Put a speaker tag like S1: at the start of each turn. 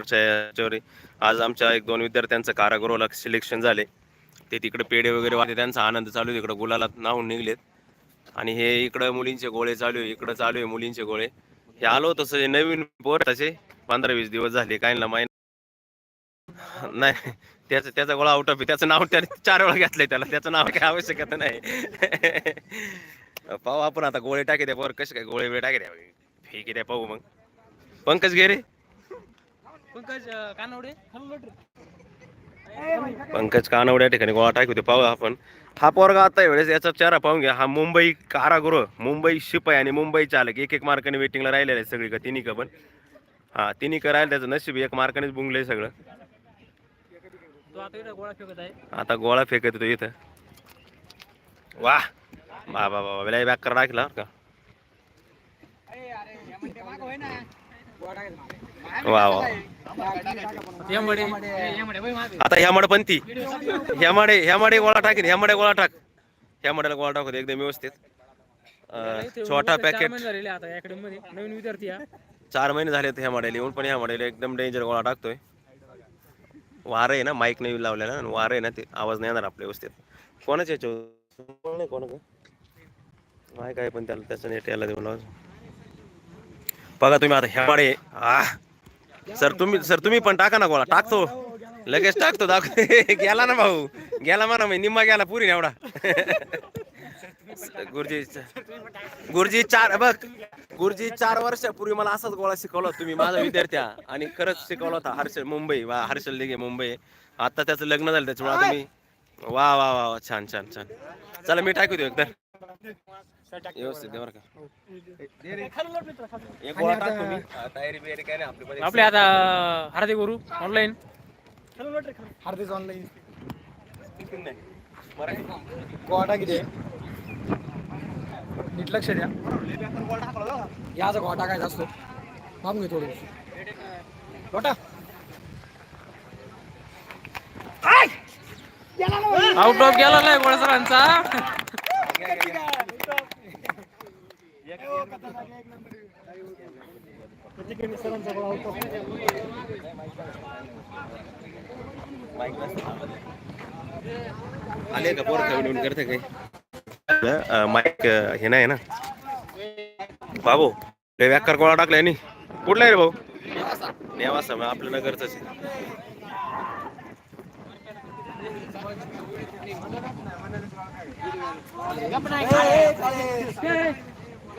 S1: याच्यावर आज आमच्या एक दोन विद्यार्थ्यांचं कारागृहाला सिलेक्शन झाले. ते तिकडे पेढे वगैरे वाटते त्यांचा आनंद चालू आहे. इकडे गुलाला नाहून निघलेत. आणि हे इकडं मुलींचे गोळे चालू आहे इकडं चालू आहे मुलींचे गोळे. हे आलो तसं नवीन पोर. तसे पंधरा वीस दिवस झाले काय ना माहिती. नाही त्याचा त्याचा गोळा आउट ऑफ त्याचं नाव त्याने चार वेळा घेतलंय त्याला. त्याचं नाव काय आवश्यकता नाही. पाहू आपण आता गोळे टाके द्या पोर कसे काय गोळे वेळ टाके द्या ठीक द्या पाहू मग. पंकज घे रे.
S2: पंकज कानवडे?
S1: पंकज कानवड्या ठिकाणी गोळा टाकू ते पाहू आपण. हा पोरगा आता वेळेस याचा चेहरा पाहून घ्या. हा मुंबई कारागृह मुंबई शिपाई आणि मुंबई चालक. एक एक मार्काने वेटिंगला राहिलेलं आहे सगळी का तिन्ही का पण. हा तिन्ही का राहिलं त्याचं नशीब एक मार्कानेच बुंगलंय सगळं.
S2: तो आता गोळा फेकत आहे.
S1: आता गोळा फेकत येतो इथं. वाह बा बा बा विलाय बॅक करा टाकला का. वा वा. आता ह्या पण ती. ह्या माडे ह्या माडे गोळा टाकीन ह्या माडे गोळा टाक. ह्या माड्याला गोळा टाकू एकदम व्यवस्थित. छोटा पॅकेट
S2: नवीन विद्यार्थी
S1: चार महिने झाले ह्या माड्याला येऊन पण ह्या माड्याला एकदम डेंजर गोळा टाकतोय. वारं आहे ना माईक नाही लावलेला आणि वारं आहे ना ते आवाज नाही येणार आपल्या व्यवस्थित. कोणाच्या याच्यावर? नाही कोणा माईक आहे पण त्याला त्याचं नेट यायला देऊन आवाज बघा तुम्ही आता हेमाडे आ सर तुम्ही सर तुम्ही पण टाका ना गोळा. टाकतो. लगेच टाकतो दाख गेला ना भाऊ. गेला म्हणा मी. निम्मा गेला पुरी एवढा. गुरुजी गुरुजी चार बघ. गुरुजी चार वर्षापूर्वी मला असाच गोळा शिकवला तुम्ही माझा विद्यार्थ्या. आणि खरंच शिकवला होता हर्षल मुंबई. वा हर्षल दिघे मुंबई. आता त्याचं लग्न झालं त्याच्यामुळे आता मी वा वा वा वा. छान छान छान. चला मी टाकू देऊ एकदा. व्यवस्थित दे बरं का. एक गोळा टाकतो मी. तयारी बियारी काय नाही आपली
S2: आता हार्दिक गुरु ऑनलाईन
S3: हार्दिक ऑनलाईन
S1: second नाही. मराठी.
S3: गोटा किती आहे? नीट लक्ष द्या. याचा गोटा काय असतो मागून घे थोडं. गोटा
S2: आउट ऑफ गेला नाही गोळा सरांचा.
S1: आले का पोर खाऊन करते काही? माईक हे नाही ना? बाबू ते व्याकार कोणा टाकलाय नि कुठला आहे रे भाऊ? नेवासा मग आपलं नगरच